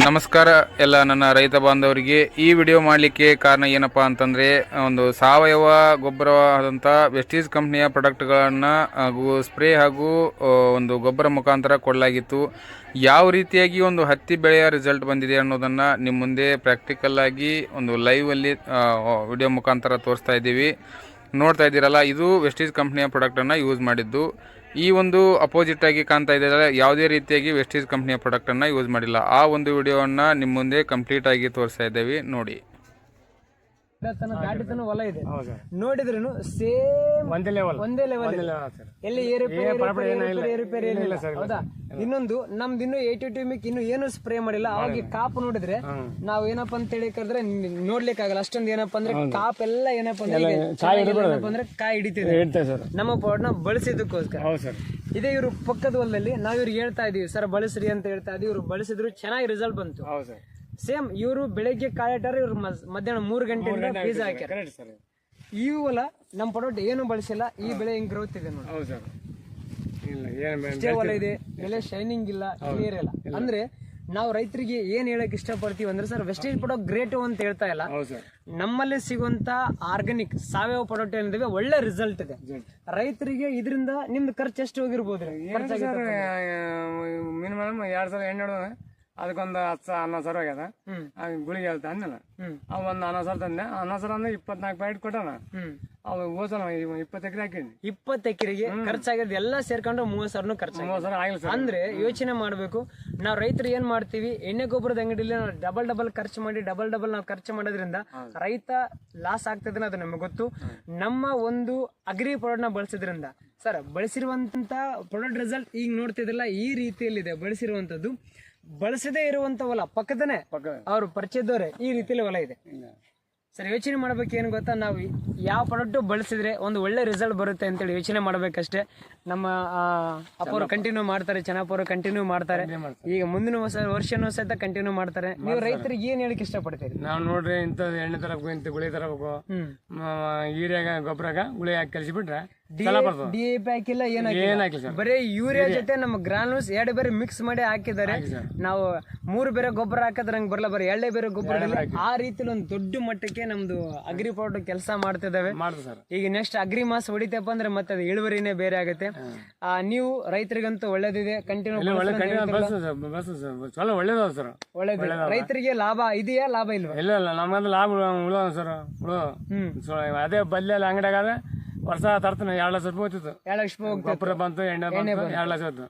ನಮಸ್ಕಾರ ಎಲ್ಲ ನನ್ನ ರೈತ ಬಾಂಧವರಿಗೆ. ಈ ವಿಡಿಯೋ ಮಾಡಲಿಕ್ಕೆ ಕಾರಣ ಏನಪ್ಪ ಅಂತಂದರೆ, ಒಂದು ಸಾವಯವ ಗೊಬ್ಬರವಾದಂಥ ವೆಸ್ಟೀಸ್ ಕಂಪ್ನಿಯ ಪ್ರಾಡಕ್ಟ್ಗಳನ್ನು ಹಾಗೂ ಸ್ಪ್ರೇ ಹಾಗೂ ಒಂದು ಗೊಬ್ಬರ ಮುಖಾಂತರ ಕೊಡಲಾಗಿತ್ತು. ಯಾವ ರೀತಿಯಾಗಿ ಒಂದು ಹತ್ತಿ ಬೆಳೆಯ ರಿಸಲ್ಟ್ ಬಂದಿದೆ ಅನ್ನೋದನ್ನು ನಿಮ್ಮ ಮುಂದೆ ಪ್ರಾಕ್ಟಿಕಲ್ಲಾಗಿ ಒಂದು ಲೈವಲ್ಲಿ ವಿಡಿಯೋ ಮುಖಾಂತರ ತೋರಿಸ್ತಾ ಇದ್ದೀವಿ. ನೋಡ್ತಾ ಇದ್ದೀರಲ್ಲ, ಇದು ವೆಸ್ಟೀಸ್ ಕಂಪ್ನಿಯ ಪ್ರಾಡಕ್ಟನ್ನು ಯೂಸ್ ಮಾಡಿದ್ದು. ಈ ಒಂದು ಅಪೋಸಿಟ್ ಆಗಿ ಕಾಣ್ತಾ ಇದ್ದಾರೆ ಯಾವುದೇ ರೀತಿಯಾಗಿ ವೆಸ್ಟೀಸ್ ಕಂಪ್ನಿಯ ಪ್ರಾಡಕ್ಟನ್ನು ಯೂಸ್ ಮಾಡಿಲ್ಲ. ಆ ಒಂದು ವಿಡಿಯೋವನ್ನು ನಿಮ್ಮ ಮುಂದೆ ಕಂಪ್ಲೀಟಾಗಿ ತೋರಿಸ್ತಾ ಇದ್ದೇವೆ, ನೋಡಿ. ತನ ದಾಟಿ ತನ ಹೊಲ ಇದೆ. ನೋಡಿದ್ರೆ ನೋಡಿದ್ರೇನು ಸೇಮ್ ಒಂದೇ ಲೆವೆಲ್ ಒಂದೇ ಲೆವೆಲ್ ಎಲ್ಲಿ ಏರಿಪೇರ್. ಏನಿಲ್ಲ. ಹೌದಾ? ಇನ್ನೊಂದು ನಮ್ದು ಇನ್ನು ಏಟಿ ಮಿಕ್ ಇನ್ನು ಏನು ಸ್ಪ್ರೇ ಮಾಡಿಲ್ಲ. ಅವಾಗ ಕಾಪ್ ನೋಡಿದ್ರೆ ನಾವ್ ಏನಪ್ಪಾ ಅಂತ ಹೇಳಿ ಕರೆದ್ರೆ ನೋಡ್ಲಿಕ್ಕಾಗಲ್ಲ ಅಷ್ಟೊಂದು ಏನಪ್ಪಾ ಅಂದ್ರೆ ಕಾಪ್ ಎಲ್ಲ ಏನಪ್ಪಾ ಅಂದ್ರೆ ಕಾಯಿ ಹಿಡಿತಿದೆ. ನಮ್ಮ ಪೌಡರ್ನ ಸರ್. ಇದೇ ಇವರು ಪಕ್ಕದ ಹೊಲದಲ್ಲಿ ನಾವ್ ಇವ್ರಿಗೆ ಹೇಳ್ತಾ ಇದೀವಿ ಸರ್ ಬಳಸ್ರಿ ಅಂತ ಹೇಳ್ತಾ ಇದೀವಿ. ಇವ್ರು ಬಳಸಿದ್ರು ಚೆನ್ನಾಗಿ ರಿಸಲ್ಟ್ ಬಂತು. ಸೇಮ್ ಇವರು ಬೆಳಗ್ಗೆ ಕಾಲಿಟ್ಟಾರೆ ಇವ್ರು ಮಧ್ಯಾಹ್ನ ಮೂರು ಗಂಟೆ ಬೀಜ ಹಾಕ್ಯಾರ. Correct sir. ಈ ಹೊಲ ನಮ್ಮ ಪ್ರಾಡಕ್ಟ್ ಏನು ಬಳಸಿಲ್ಲ ಈ ಬೆಳೆ ಹಿಂಗ್ ಗ್ರೋತ್ ಇದೆ ನೋಡಿ. ಹೌದು ಸರ್. ಇಲ್ಲ ಏನು ಇಷ್ಟೇ ಹೊಲ ಇದೆ ಬೆಳೆ ಶೈನಿಂಗ್ ಇಲ್ಲ ಕ್ಲಿಯರ್ ಇಲ್ಲ. ಅಂದ್ರೆ ನಾವು ರೈತರಿಗೆ ಏನ್ ಹೇಳಕ್ ಇಷ್ಟಪಡ್ತೀವಿ ಅಂದ್ರೆ ಸರ್ ವೆಸ್ಟೇಜ್ ಪ್ರಾಡಕ್ಟ್ ಗ್ರೇಟ್ ಅಂತ ಹೇಳ್ತಾ ಇಲ್ಲ. ನಮ್ಮಲ್ಲಿ ಸಿಗುವಂತ ಆರ್ಗಾನಿಕ್ ಸಾವಯವ ಪ್ರಾಡಕ್ಟ್ ಏನಿದೆ ಒಳ್ಳೆ ರಿಸಲ್ಟ್ ಇದೆ. ರೈತರಿಗೆ ಇದರಿಂದ ನಿಮ್ದು ಖರ್ಚು ಎಷ್ಟು ಹೋಗಿರ್ಬೋದ್ರಿ? ಸರ್ ಮಿನಿಮಮ್ ಎರಡ್ ಸಾವಿರ ಎಣ್ಣೆ ಹೊಡೆದ ಅದಕ್ಕೊಂದು ಹತ್ತು ಸಾವಿರ ಹನ್ನೊಂದು ಸಾವಿರ ಆಗ್ಯದ ಗುಳಿಗೆ ಹೇಳ್ತಾ ಅಂದಲ್ಲ ಅವ್ ಒಂದು ಹನ್ನೊಂದು ಸಾವಿರ ತಂದೆ. ಹನ್ನೊಂದು ಸಾವಿರ ಅಂದ್ರೆ ಇಪ್ಪತ್ನಾಲ್ಕು ಪ್ಯಾಕೆಟ್ ಕೊಟ್ಟಣ ಅವ್ ಹೋಸಲ ಇಪ್ಪತ್ತು ಎಕರೆ ಹಾಕಿದ್ನಿ. ಇಪ್ಪತ್ತು ಎಕರೆಗೆ ಖರ್ಚಾಗಿರೋದು ಎಲ್ಲ ಸೇರ್ಕೊಂಡು ಮೂವತ್ ಸಾವಿರನು ಖರ್ಚು ಮೂವತ್ತು ಸಾವಿರ ಆಗಿಲ್ಲ ಅಂದ್ರೆ ಯೋಚನೆ ಮಾಡಬೇಕು ನಾವು ರೈತರು ಏನ್ ಮಾಡ್ತೀವಿ ಎಣ್ಣೆ ಗೊಬ್ಬರದ ಅಂಗಡಿಲಿ ನಾವು ಡಬಲ್ ಡಬಲ್ ಖರ್ಚು ಮಾಡಿ ಡಬಲ್ ಡಬಲ್ ನಾವು ಖರ್ಚು ಮಾಡೋದ್ರಿಂದ ರೈತ ಲಾಸ್ ಆಗ್ತದೆ ಅದು ನಮಗೆ ಗೊತ್ತು. ನಮ್ಮ ಒಂದು ಅಗ್ರಿ ಪ್ರಾಡಕ್ಟ್ನ ಬಳಸಿದ್ರಿಂದ. ಸರ್ ಬಳಸಿರುವಂತ ಪ್ರಾಡಕ್ಟ್ ರಿಸಲ್ಟ್ ಈಗ ನೋಡ್ತಿದ್ರಲ್ಲ ಈ ರೀತಿಯಲ್ಲಿದೆ. ಬಳಸಿರುವಂತದ್ದು ಬಳಸದೇ ಇರುವಂತ ಹೊಲ ಪಕ್ಕದನೆ ಪಕ್ಕ ಅವ್ರು ಪರಿಚಯದವ್ರೆ ಈ ರೀತಿಯಲ್ಲಿ ಹೊಲ ಇದೆ. ಸರಿ ಯೋಚನೆ ಮಾಡ್ಬೇಕು ಏನು ಗೊತ್ತಾ? ನಾವು ಯಾವ ಪ್ರಾಡಕ್ಟು ಬಳಸಿದ್ರೆ ಒಂದು ಒಳ್ಳೆ ರಿಸಲ್ಟ್ ಬರುತ್ತೆ ಅಂತೇಳಿ ಯೋಚನೆ ಮಾಡ್ಬೇಕಷ್ಟೇ. ನಮ್ಮ ಅಪ್ಪರು ಕಂಟಿನ್ಯೂ ಮಾಡ್ತಾರೆ ಚೆನ್ನಪ್ಪರು ಕಂಟಿನ್ಯೂ ಮಾಡ್ತಾರೆ. ಈಗ ಮುಂದಿನ ವರ್ಷ ವರ್ಷನೂ ಸಹಿತ ಕಂಟಿನ್ಯೂ ಮಾಡ್ತಾರೆ. ನೀವು ರೈತರಿಗೆ ಏನ್ ಹೇಳಕ್ ಇಷ್ಟಪಡ್ತೀರಿ? ನಾವು ನೋಡ್ರಿ ಇಂಥದ್ದು ಎಣ್ಣೆ ತರಬೇಕು ಇಂಥ ಗುಳಿ ತರಬೇಕು. ಯೂರಿಯಾಗ ಹೀರ್ಯಾಗ ಗೊಬ್ಬರಾಗ ಗುಳಿ ಹಾಕಿ ಕಲಿಸಿಬಿಟ್ರೆ ಡಿ ಚಲ ಬರ್ತದೆ. ಡಿ ಎ ಪಿ ಹಾಕಿಲ್ಲ ಏನ್ ಏನ್ ಹಾಕಿಲ್ಲ ಹಾಕಿಲ್ಲ ಸರ್ ಬರೀ ಯೂರಿಯಾ ಜೊತೆ ನಮ್ಮ ಗ್ರಾನುಲ್ಸ್ ಎರಡು ಬೇರೆ ಮಿಕ್ಸ್ ಮಾಡಿ ಹಾಕಿದ್ದಾರೆ. ನಾವು ಮೂರು ಬೇರೆ ಗೊಬ್ಬರ ಹಾಕಿದ್ರೆ ನಂಗೆ ಬರಲ್ಲ ಬರೀ ಎರಡೇ ಬೇರೆ ಗೊಬ್ಬರ ಆ ರೀತಿಲಿ ಒಂದು ದೊಡ್ಡ ಮಟ್ಟಕ್ಕೆ ನಮ್ದು ಅಗ್ರಿ ಪೌಡರ್ ಕೆಲಸ ಮಾಡ್ತಿದ್ದಾವೆ ಈಗ ನೆಕ್ಸ್ಟ್ ಅಗ್ರಿ ಮಾಸ್ ಹೊಡಿತಪ್ಪ ಅಂದ್ರೆ ಮತ್ತೆ ಅದು ಇಳುವರಿನೇ ಬೇರೆ ಆಗುತ್ತೆ. ಆ, ನೀವು ರೈತರಿಗಂತೂ ಒಳ್ಳೇದಿದೆ. ಕಂಟಿನ್ಯೂ ಒಳ್ಳೇದ ಸರ್ ಒಳ್ಳೇದಿದೆ ರೈತರಿಗೆ ಲಾಭ ಇದೆಯಾ ಲಾಭ ಇಲ್ವಾ? ಇಲ್ಲ ಇಲ್ಲ ನಮ್ಗಂದ್ರೆ ಲಾಭ ಉಳಿದ ಸರ್. ಉಳು ಅದೇ ಬಲ್ಲೆಲ್ಲ ಅಂಗಡಿಯಾಗ ವರ್ಷ ತರ್ತಾನೆ ಎರಡು ಲಕ್ಷ ರೂಪಾಯಿ ಹೋಗ್ತಿತ್ತು ಎರಡು ಲಕ್ಷ ರೂಪಾಯಿ ಹೋಗ್ತದೆ ಗೊಬ್ಬರ ಬಂತು ಎಣ್ಣೆ ಬಂತು ಎರಡು ಲಕ್ಷ ಹೋಯ್ತು.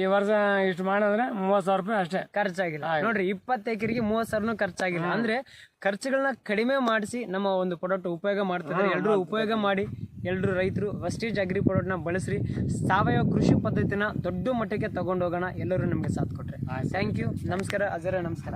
ಈ ವರ್ಷ ಇಷ್ಟು ಮಾಡಿದ್ರೆ ಮೂವತ್ತು ಸಾವಿರ ರೂಪಾಯಿ ಅಷ್ಟೇ. ಖರ್ಚಾಗಿಲ್ಲ. ನೋಡ್ರಿ ಇಪ್ಪತ್ತು ಎಕರೆಗೆ ಮೂವತ್ತು ಸಾವಿರನೂ ಖರ್ಚಾಗಿಲ್ಲ. ಅಂದ್ರೆ ಖರ್ಚುಗಳನ್ನ ಕಡಿಮೆ ಮಾಡಿಸಿ ನಮ್ಮ ಒಂದು ಪ್ರಾಡಕ್ಟ್ ಉಪಯೋಗ ಮಾಡ್ತಾರೆ ಎಲ್ಲರೂ ಉಪಯೋಗ ಮಾಡಿ ಎಲ್ಲರೂ ರೈತರು ವೆಸ್ಟೇಜ್ ಅಗ್ರಿ ಪ್ರಾಡಕ್ಟ್ನ ಬಳಸ್ರಿ. ಸಾವಯವ ಕೃಷಿ ಪದ್ಧತಿನ ದೊಡ್ಡ ಮಟ್ಟಕ್ಕೆ ತಗೊಂಡೋಗೋಣ. ಎಲ್ಲರೂ ನಮಗೆ ಸಾಥ್ ಕೊಟ್ರೆ. ಥ್ಯಾಂಕ್ ಯು ನಮಸ್ಕಾರ. ಅಜರ ನಮಸ್ಕಾರ.